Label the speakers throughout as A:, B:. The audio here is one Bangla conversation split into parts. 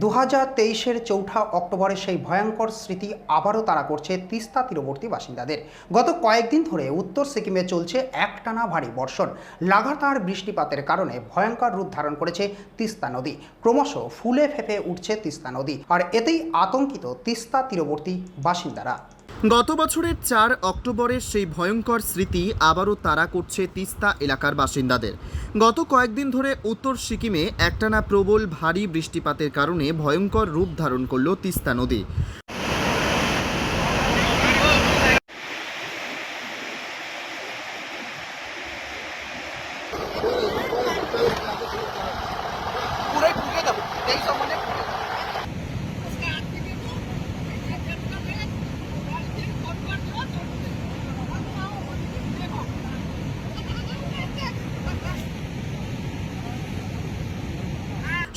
A: দু হাজার তেইশের চৌঠা অক্টোবরের সেই ভয়ঙ্কর স্মৃতি আবারও তারা করছে তিস্তা তীরবর্তী বাসিন্দাদের। গত কয়েকদিন ধরে উত্তর সিকিমে চলছে একটানা ভারী বর্ষণ। লাগাতার বৃষ্টিপাতের কারণে ভয়ঙ্কর রূপ ধারণ করেছে তিস্তা নদী। ক্রমশ ফুলে ফেঁপে উঠছে তিস্তা নদী। আর এতেই আতঙ্কিত তিস্তা তীরবর্তী বাসিন্দারা।
B: গত বছরের চার অক্টোবরের সেই ভয়ঙ্কর স্মৃতি আবারও তারা করছে তিস্তা এলাকার বাসিন্দাদের। গত কয়েকদিন ধরে উত্তর সিকিমে একটানা প্রবল ভারী বৃষ্টিপাতের কারণে ভয়ঙ্কর রূপ ধারণ করল তিস্তা নদী।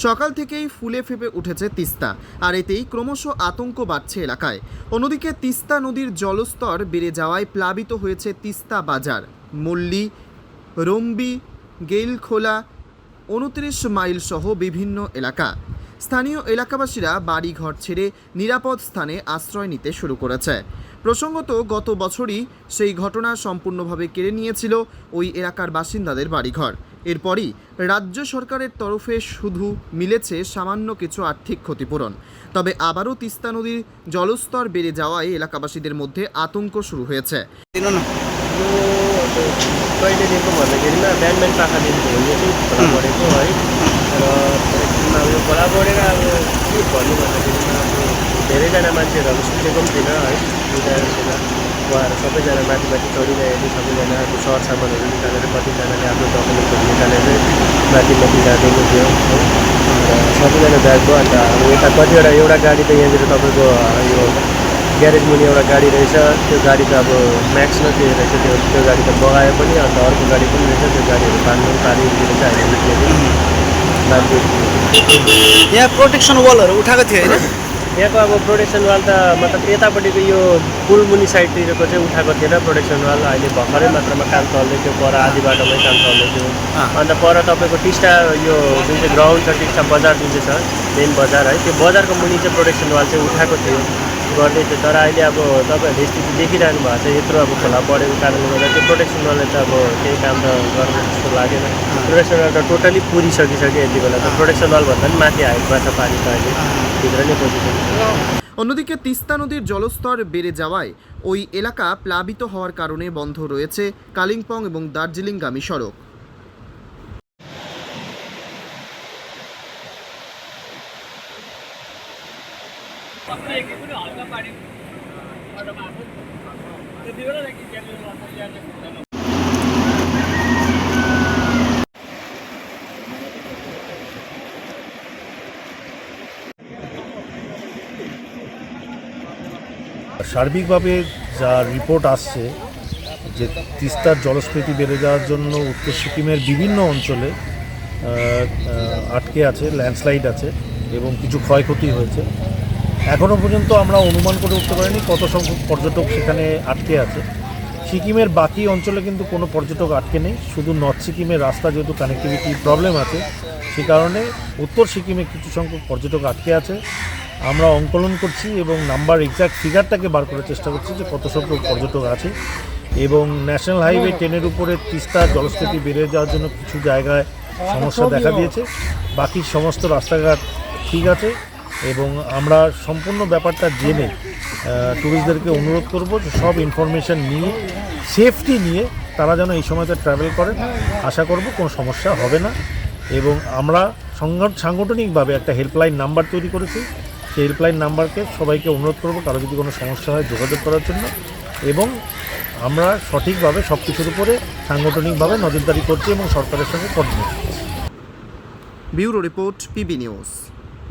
B: সকাল থেকেই ফুলে ফেপে উঠেছে তিস্তা, আর এতেই ক্রমশ আতঙ্ক বাড়ছে এলাকায়। অন্যদিকে তিস্তা নদীর জলস্তর বেড়ে যাওয়ায় প্লাবিত হয়েছে তিস্তা বাজার। মল্লি, রম্বি, গেইলখোলা, উনত্রিশ মাইল সহ বিভিন্ন এলাকা। স্থানীয় এলাকাবাসীরা বাড়ি ঘর ছেড়ে নিরাপদ স্থানে আশ্রয় নিতে শুরু করেছে প্রসঙ্গত গত বছরই সেই ঘটনা সম্পূর্ণভাবে কেড়ে নিয়েছিল ওই এলাকার বাসিন্দাদের বাড়িঘর এরপরই রাজ্য সরকারের তরফে শুধু মিলেছে সামান্য কিছু আর্থিক ক্ষতিপূরণ তবে আবারও তিস্তা নদীর জলস্তর বেড়ে যাওয়ায় এলাকাবাসীদের মধ্যে আতঙ্ক শুরু হয়েছে
C: यो कहिलेदेखिको भन्दाखेरिमा बिहान बिहान पाखा दिनको हो यो चाहिँ खोला बढेको है र एकछिनमा अब यो खोला बढेर अब के भन्नु भन्दाखेरिमा अब धेरैजना मान्छेहरू अब सुतेको पनि थिएन है। थिएन उहाँहरू सबैजना माथि माथि चढिरहेको थियो सबैजना अब सर सामानहरू निकालेर कतिजनाले आफ्नो डकुमेन्टहरू निकालेर माथि माथि जाँदैको थियो सबैजना गएको अन्त अब यता कतिवटा एउटा गाडी त यहाँनिर तपाईँको यो ग्यारेज मुनि एउटा गाडी रहेछ। त्यो गाडी त अब म्याक्स न रहेछ। त्यो त्यो गाडी त बगायो पनि अन्त अर्को गाडी पनि रहेछ। त्यो गाडीहरू पारिदिएर चाहिँ अहिले बाँधिदिएको
D: यहाँ प्रोटेक्सन वालहरू उठाएको थियो होइन?
C: यहाँको अब प्रोटेक्सन वाल त मतलब यतापट्टिको यो पुल मुनि साइडतिरको चाहिँ उठाएको थिएन प्रोटेक्सन वाल अहिले भर्खरै मात्रामा काम चल्दै थियो पर आधी बाटोमै काम चल्दै थियो। अन्त पर तपाईँको टिस्टा यो जुन चाहिँ ग्राउन्ड छ टिस्टा बजार जुन चाहिँ छ मेन बजार है त्यो बजारको मुनि चाहिँ प्रोटेक्सन वाल चाहिँ उठाएको थियो। गर्दै थियो तर अहिले अब तपाईँहरूले स्थिति देखिरहनु भएको छ यत्रो अब खोला बढेको कारणले गर्दा त्यो प्रोटेक्सन वालले त अब केही काम त गर्ने जस्तो लागेन प्रोटेक्सन वाल त टोटली पुरिसकिसक्यो यति बेला त प्रोटेक्सन वालभन्दा पनि माथि हाइटमा छ पानी त अहिले भित्र नै पोजिसन छ
B: অন্যদিকে তিস্তা নদীর জলস্তর বেড়ে যাওয়ায় ওই এলাকা প্লাবিত হওয়ার কারণে বন্ধ রয়েছে কালিম্পং এবং দার্জিলিংগামী সড়ক
E: সার্বিকভাবে যা রিপোর্ট আসছে যে তিস্তার জলস্ফীতি বেড়ে যাওয়ার জন্য উত্তর সিকিমের বিভিন্ন অঞ্চলে আটকে আছে ল্যান্ডস্লাইড আছে এবং কিছু ক্ষয়ক্ষতি হয়েছে। এখনও পর্যন্ত আমরা অনুমান করে উঠতে পারিনি কত সংখ্যক পর্যটক সেখানে আটকে আছে। সিকিমের বাকি অঞ্চলে কিন্তু কোনো পর্যটক আটকে নেই। শুধু নর্থ সিকিমের রাস্তা যেহেতু কানেক্টিভিটি প্রবলেম আছে, সে কারণে উত্তর সিকিমে কিছু সংখ্যক পর্যটক আটকে আছে। আমরা অঙ্কলন করছি এবং নাম্বার এক্স্যাক্ট ফিগারটাকে বার করার চেষ্টা করছি যে কত সংখ্যক পর্যটক আছে। এবং ন্যাশনাল হাইওয়ে টেনের উপরে তিস্তা জলস্ফীতি বেড়ে যাওয়ার জন্য কিছু জায়গায় সমস্যা দেখা দিয়েছে। বাকি সমস্ত রাস্তাঘাট ঠিক আছে। এবং আমরা সম্পূর্ণ ব্যাপারটা জেনে ট্যুরিস্টদেরকে অনুরোধ করব যে সব ইনফরমেশন নিয়ে সেফটি নিয়ে তারা যেন এই সময়তে ট্রাভেল করেন। আশা করব কোনো সমস্যা হবে না। এবং আমরা সংগঠ- সাংগঠনিকভাবে একটা হেল্পলাইন নাম্বার তৈরি করেছি। সেই হেল্পলাইন নাম্বারকে সবাইকে অনুরোধ করব কারও যদি কোনো সমস্যা হয় যোগাযোগ করার জন্য। এবং আমরা সঠিকভাবে সব কিছুর উপরে সাংগঠনিকভাবে নজরদারি করছি এবং সরকারের সঙ্গে কোঅর্ডিনেট করছি।
B: Bureau report PB news.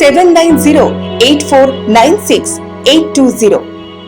F: seven nine zero eight four nine six eight two zero